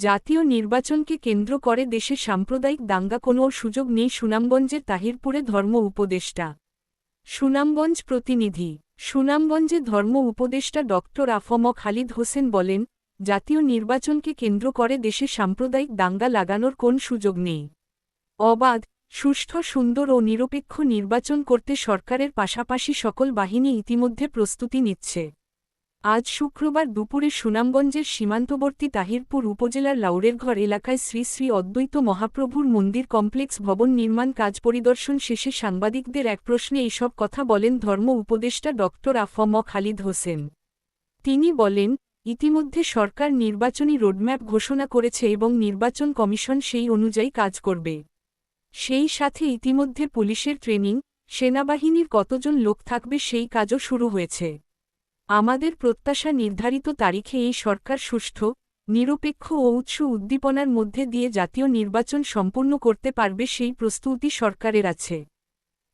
জাতীয় নির্বাচনকে কেন্দ্র করে দেশে সাম্প্রদায়িক দাঙ্গা কোনো সুযোগ নেই সুনামগঞ্জের তাহিরপুরে ধর্ম উপদেষ্টা। সুনামগঞ্জ প্রতিনিধি। সুনামগঞ্জে ধর্ম উপদেষ্টা ডক্টর আফম খালিদ হোসেন বলেন, জাতীয় নির্বাচনকে কেন্দ্র করে দেশে সাম্প্রদায়িক দাঙ্গা লাগানোর কোন সুযোগ নেই। অবাধ, সুষ্ঠু, সুন্দর ও নিরপেক্ষ নির্বাচন করতে সরকারের পাশাপাশি সকল বাহিনী ইতিমধ্যে প্রস্তুতি নিচ্ছে। আজ শুক্রবার দুপুরে সুনামগঞ্জের সীমান্তবর্তী তাহিরপুর উপজেলার লাউরেরঘর এলাকায় শ্রী শ্রী অদ্বৈত মহাপ্রভুর মন্দির কমপ্লেক্স ভবন নির্মাণ কাজ পরিদর্শন শেষে সাংবাদিকদের এক প্রশ্নে এইসব কথা বলেন ধর্ম উপদেষ্টা ড আফম খালিদ হোসেন। তিনি বলেন, ইতিমধ্যে সরকার নির্বাচনী রোডম্যাপ ঘোষণা করেছে এবং নির্বাচন কমিশন সেই অনুযায়ী কাজ করবে। সেই সাথে ইতিমধ্যে পুলিশের ট্রেনিং, সেনাবাহিনীর কতজন লোক থাকবে সেই কাজও শুরু হয়েছে। আমাদের প্রত্যাশা নির্ধারিত তারিখে এই সরকার সুষ্ঠু, নিরপেক্ষ ও উৎস উদ্দীপনার মধ্যে দিয়ে জাতীয় নির্বাচন সম্পূর্ণ করতে পারবে সেই প্রস্তুতি সরকারের আছে।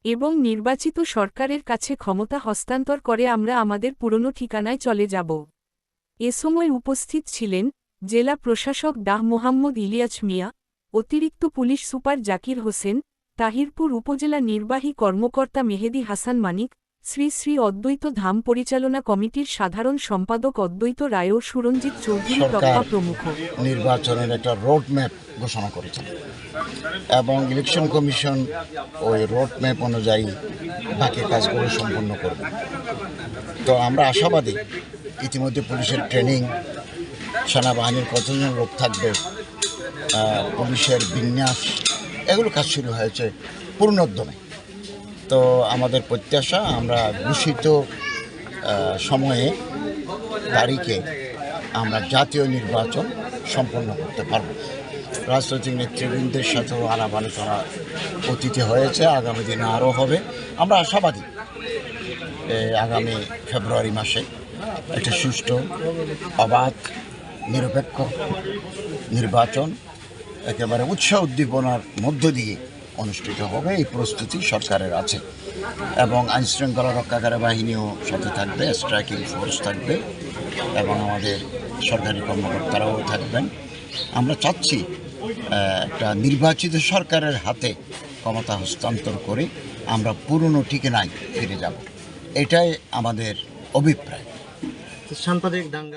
এবং নির্বাচিত সরকারের কাছে ক্ষমতা হস্তান্তর করে আমরা আমাদের পুরনো ঠিকানায় চলে যাব। এ সময় উপস্থিত ছিলেন জেলা প্রশাসক ডাহ মোহাম্মদ ইলিয়াস মিয়া, অতিরিক্ত পুলিশ সুপার জাকির হোসেন, তাহিরপুর উপজেলা নির্বাহী কর্মকর্তা মেহেদি হাসান মানিক শ্রী শ্রী অদ্বৈত ধাম পরিচালনা কমিটির সাধারণ সম্পাদক অদ্বৈত রায় ও সুরঞ্জিত চৌধুরী প্রমুখ। নির্বাচনের একটা রোড ম্যাপ ঘোষণা করেছেন এবং ইলেকশন কমিশন ওই রোড ম্যাপ অনুযায়ী বাকি কাজগুলো সম্পন্ন করবে। তো আমরা আশাবাদী ইতিমধ্যে পুলিশের ট্রেনিং সেনাবাহিনীর কতজন লোক থাকবে পুলিশের বিন্যাস এগুলো কাজ শুরু হয়েছে পূর্ণোদ্যমে তো আমাদের প্রত্যাশা আমরা আহ, সময়ে তারিখে আমরা জাতীয় নির্বাচন সম্পন্ন করতে পারব। রাজনৈতিক নেতৃবৃন্দের সাথেও আলাপ আলোচনা অতীতে হয়েছে আগামী দিনে আরও হবে। আমরা আশাবাদী আগামী ফেব্রুয়ারি মাসে একটা সুষ্ঠু অবাধ নিরপেক্ষ নির্বাচন একেবারে উৎসাহ উদ্দীপনার মধ্য দিয়ে অনুষ্ঠিত হবে, এই প্রস্তুতি সরকারের আছে। এবং আইনশৃঙ্খলা রক্ষাকারী বাহিনীও সাথে থাকবে, স্ট্রাইকিং ফোর্স থাকবে, এবং আমাদের সরকারি কর্মকর্তারাও থাকবেন। আমরা চাচ্ছি একটা নির্বাচিত সরকারের হাতে ক্ষমতা হস্তান্তর করে আমরা পুরনো ঠিকানায় ফিরে যাব। এটাই আমাদের অভিপ্রায়। সাম্প্রদায়িক দাঙ্গা